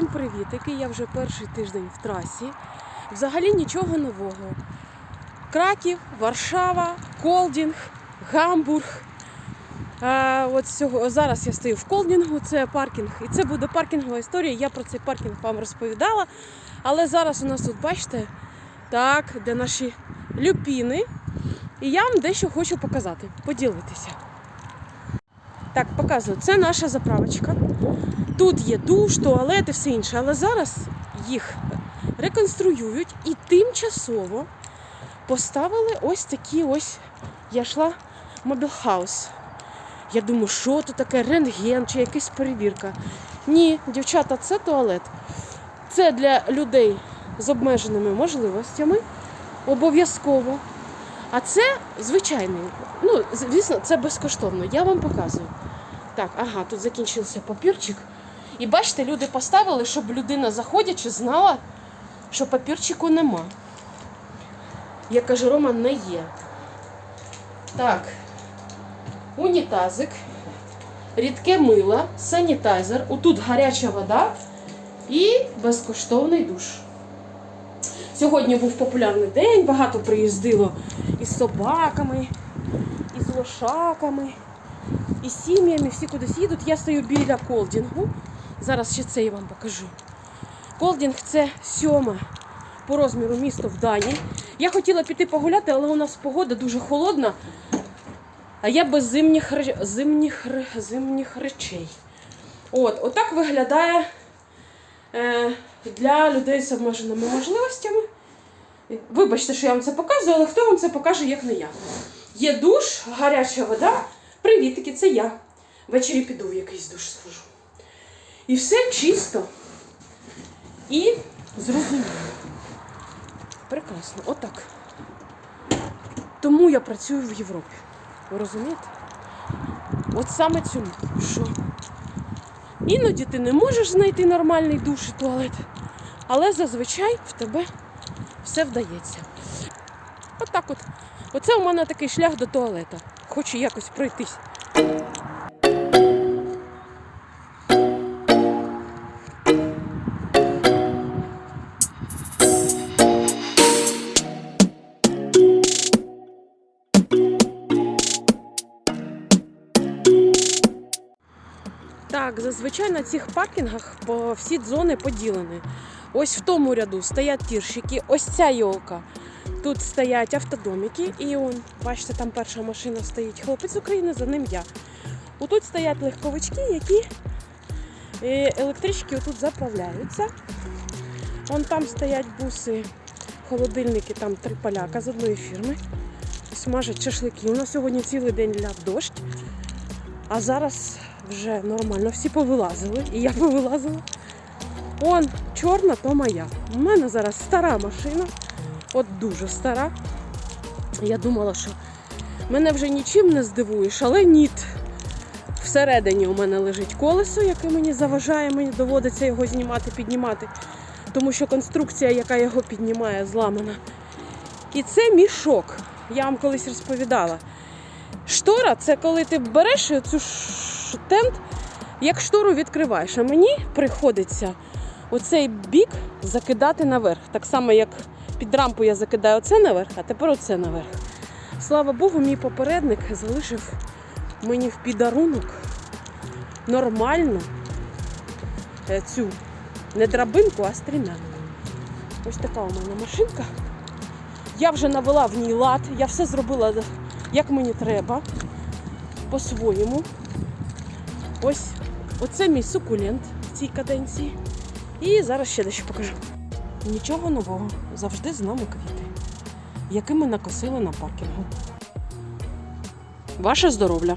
Всім привітики! Я вже перший тиждень в трасі. Взагалі нічого нового. Краків, Варшава, Колдінг, Гамбург. А, от цього, зараз я стою в Колдінгу, це паркінг. І це буде паркінгова історія. Я про цей паркінг вам розповідала. Але зараз у нас тут, бачите, так, де наші люпіни. І я вам дещо хочу показати, поділитися. Так, показую. Це наша заправочка. Тут є душ, туалет і все інше, але зараз їх реконструюють і тимчасово поставили ось такі ось. Я йшла мобілхаус. Я думаю, що тут таке рентген чи якась перевірка. Ні, дівчата, це туалет. Це для людей з обмеженими можливостями. Обов'язково. А це звичайний. Ну, звісно, це безкоштовно. Я вам показую. Так, ага, тут закінчився папірчик. І бачите, люди поставили, щоб людина, заходячи, знала, що папірчику нема. Я кажу, Рома, не є. Так, унітазик, рідке мило, санітайзер, отут гаряча вода і безкоштовний душ. Сьогодні був популярний день, багато приїздило із собаками, із лошаками, із сім'ями, всі кудись їдуть. Я стою біля колдінгу. Зараз ще це я вам покажу. Колдінг це сьоме по розміру місто в Данії. Я хотіла піти погуляти, але у нас погода дуже холодна. А я без зимніх, зимніх, зимніх речей. От, отак виглядає е, для людей з обмеженими можливостями. Вибачте, що я вам це показую, але хто вам це покаже, як не я. Є душ, гаряча вода. Привітики, це я. Ввечері піду в якийсь душ схожу. І все чисто і зрозуміло. Прекрасно, отак. Тому я працюю в Європі. Ви розумієте? От саме цьому, що іноді ти не можеш знайти нормальний душ і туалет, але зазвичай в тебе все вдається. Отак от. Оце у мене такий шлях до туалета. Хочу якось пройтись. Так, зазвичай на цих паркінгах всі зони поділені. Ось в тому ряду стоять тірщики, ось ця йолка. Тут стоять автодомики, і он, бачите, там перша машина стоїть. Хлопець України, за ним я. Отут стоять легковички, які е, електрички отут заправляються. Вон там стоять буси, холодильники, там три поляка з одної фірми. Смажать шашлики. У нас сьогодні цілий день ляв дощ. А зараз вже нормально всі повилазили. І я повилазила. Он чорна, то моя. У мене зараз стара машина. От дуже стара. Я думала, що мене вже нічим не здивуєш, але ні. Всередині у мене лежить колесо, яке мені заважає, мені доводиться його знімати, піднімати. Тому що конструкція, яка його піднімає, зламана. І це мішок. Я вам колись розповідала. Штора це коли ти береш цю ш- тент, як штору відкриваєш. А мені приходиться оцей бік закидати наверх. Так само, як під рампу я закидаю оце наверх, а тепер оце наверх. Слава Богу, мій попередник залишив мені в підарунок нормальну е, цю не драбинку, а стрімянку. Ось така у мене машинка. Я вже навела в ній лад, я все зробила як мені треба, по-своєму. Ось оце мій сукулент в цій каденції. І зараз ще дещо покажу. Нічого нового, завжди з нами квіти, які ми накосили на паркінгу. Ваше здоров'я!